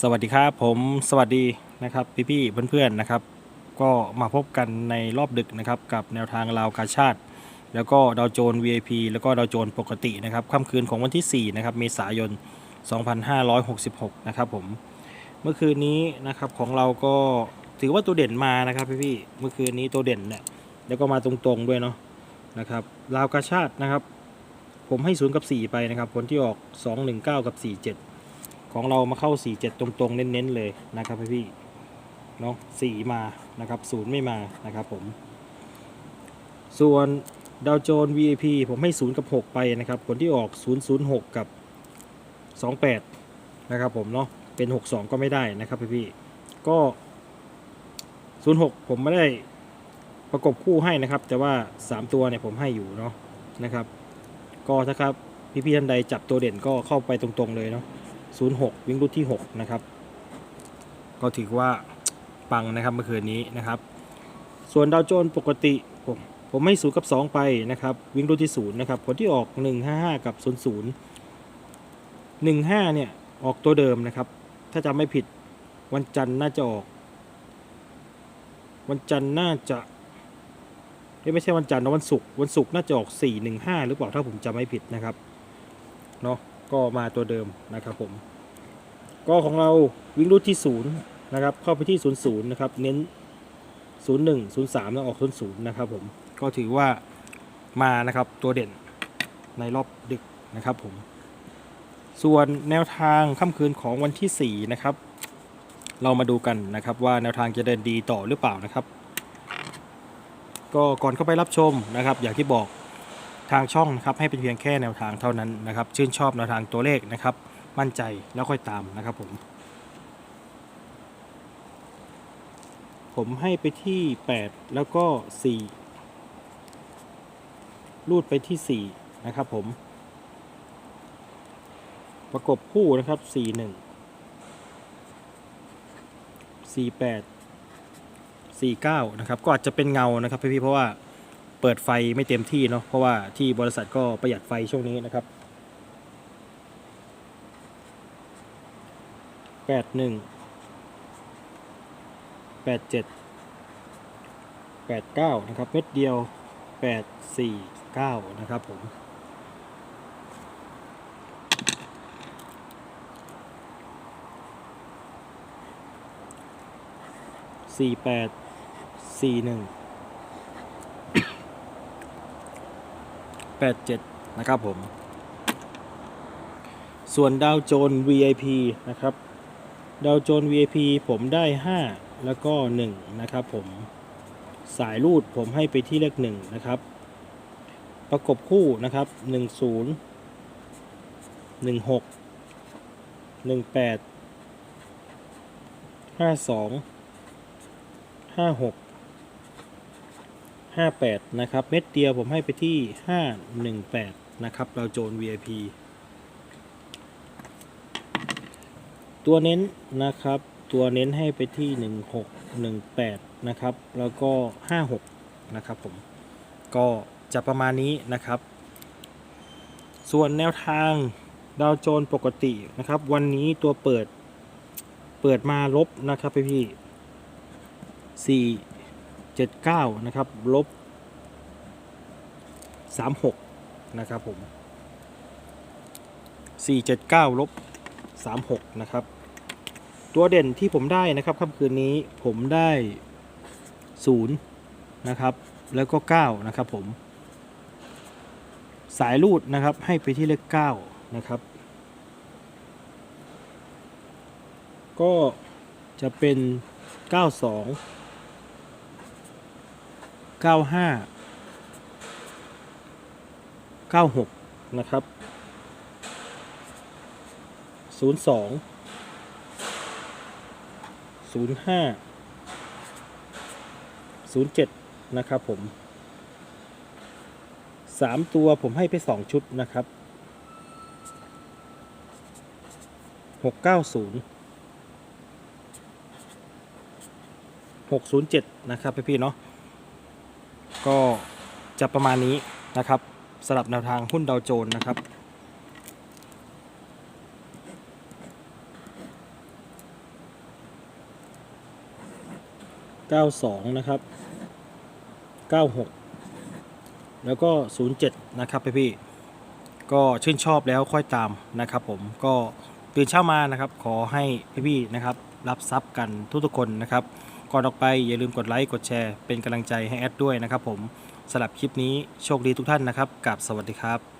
สวัสดีครับผมสวัสดีนะครับพี่ๆเพื่อนๆนะครับ ก็มาพบกันในรอบดึกนะครับกับแนวทางลาวกาชาติ แล้วก็ดาวโจน VIP แล้วก็ดาวโจนปกตินะครับค่ำคืนของวันที่ 4 นะครับเมษายน 2566 นะครับผมเมื่อคืนนี้นะครับของเราก็ถือว่าตัวเด่นมานะครับพี่ๆเมื่อคืนนี้ตัวเด่นเนี่ยแล้วก็มาตรงๆด้วยเนาะนะครับลาวกาชาตินะครับ ผมให้ 0 กับ 4 ไปนะครับผลที่ออก 219 กับ 47 ของเรามาเข้า 47 ตรงๆ เน้นๆเลยนะครับพี่เนาะสี่มานะครับศูนย์ไม่มานะครับผม ส่วนดาวโจน VIP ผมให้ 0 กับ 6 ไปนะครับ ผลที่ออก 006 กับ 28 นะครับผมเนาะเป็น 62 ก็ไม่ได้นะครับพี่ๆก็ 06 ผมไม่ได้ประกบคู่ให้นะครับ แต่ว่า 3 ตัวเนี่ยผมให้อยู่เนาะนะครับ ก็ถ้าครับพี่ๆท่านใดจับตัวเด่นก็เข้าไปตรงๆเลยเนาะ 06 วิ่งรุ่นที่ 6 นะครับ ก็ถือว่าปังนะครับเมื่อคืนนี้นะครับ ส่วนดาวโจนส์ปกติผมผมให้0กับ 2 ไปนะครับ วิ่งรุ่นที่ 0 นะครับ ผลที่ออก 155 กับ 00 15 เนี่ย ออกตัวเดิมนะครับ ถ้าจำไม่ผิดวันจันทร์น่าจะออก วันจันทร์น่าจะไม่ใช่วันจันทร์นะวันศุกร์วันศุกร์น่าจะออก 415 หรือเปล่าถ้าผมจำไม่ผิดนะครับเนาะ ก็มาตัวเดิมนะครับผมก็ของเราวิ่งรูทที่ศูนย์นะครับเข้าไปที่ศูนย์ศูนย์นะครับเน้นศูนย์หนึ่งศูนย์สามแล้วออกศูนย์ศูนย์นะครับผมก็ถือว่ามานะครับตัวเด่นในรอบดึกนะครับผมส่วนแนวทางค่ำคืนของวันที่ 4 นะครับ เรามาดูกันนะครับว่าแนวทางจะเดินดีต่อหรือเปล่านะครับ ก็ก่อนเข้าไปรับชมนะครับ อย่างที่บอก ทางช่องนะครับให้เป็นเพียงแค่แนวทางเท่านั้นนะครับ ชื่นชอบแนวทางตัวเลขนะครับ มั่นใจแล้วค่อยตามนะครับผมผมให้ไปที่ 8 แล้วก็ 4 รูดไปที่ 4 นะครับผม ประกบคู่นะครับ 41 48 49 นะครับ ก็อาจจะเป็นเงานะครับพี่ๆเพราะว่า เปิดไฟไม่เต็มที่เนาะเพราะว่าที่บริษัทก็ประหยัดไฟช่วงนี้นะครับแปดหนึ่งแปดเจ็ดแปดเก้านะครับเม็ดเดียวแปดสี่เก้านะครับผมสี่แปดสี่หนึ่ง 87 นะครับผม ส่วนดาวโจน VIP นะครับ ดาวโจน VIP ผมได้ 5 แล้วก็ 1 นะครับผม สายรูดผมให้ไปที่เลข 1 นะครับ ประกบคู่นะครับ 10 16 18 52 56 58 นะครับ เม็ดเดียวผมให้ไปที่ 518 นะครับเราโจน VIP ตัวเน้นนะครับ ตัวเน้นให้ไปที่ 1618 นะครับ แล้วก็ 56 นะครับผม ก็จะประมาณนี้นะครับ ส่วนแนวทางดาวโจนปกตินะครับ วันนี้ตัวเปิด เปิดมาลบนะครับพี่พี่สี่ เจ็ดเก้านะครับ ลบสามหกนะครับผมสี่เจ็ดเก้าลบสามหกนะครับ ตัวเด่นที่ผมได้นะครับค่ำคืนนี้ผมได้ศูนย์นะครับ แล้วก็เก้านะครับผม สายรูดนะครับให้ไปที่เลขเก้านะครับ ก็จะเป็น 92 95 96นะครับ02 05 07นะครับผม3ตัวผมให้ไป2ชุดนะครับ690 607 นะครับพี่ๆเนาะ ก็จะประมาณนี้นะครับสำหรับแนวทางหุ้นดาวโจนนะครับเก้าสองนะครับเก้าหกแล้วก็ศูนย์เจ็ดนะครับพี่พี่ก็ชื่นชอบแล้วค่อยตามนะครับ ผมก็ตื่นเช้ามานะครับ ขอให้พี่พี่นะครับ รับทรัพย์กันทุกทุกคนนะครับ ก่อนออกไปอย่าลืมกดไลค์กดแชร์เป็นกำลังใจให้แอดด้วยนะครับผมสำหรับคลิปนี้โชคดีทุกท่านนะครับกับสวัสดีครับ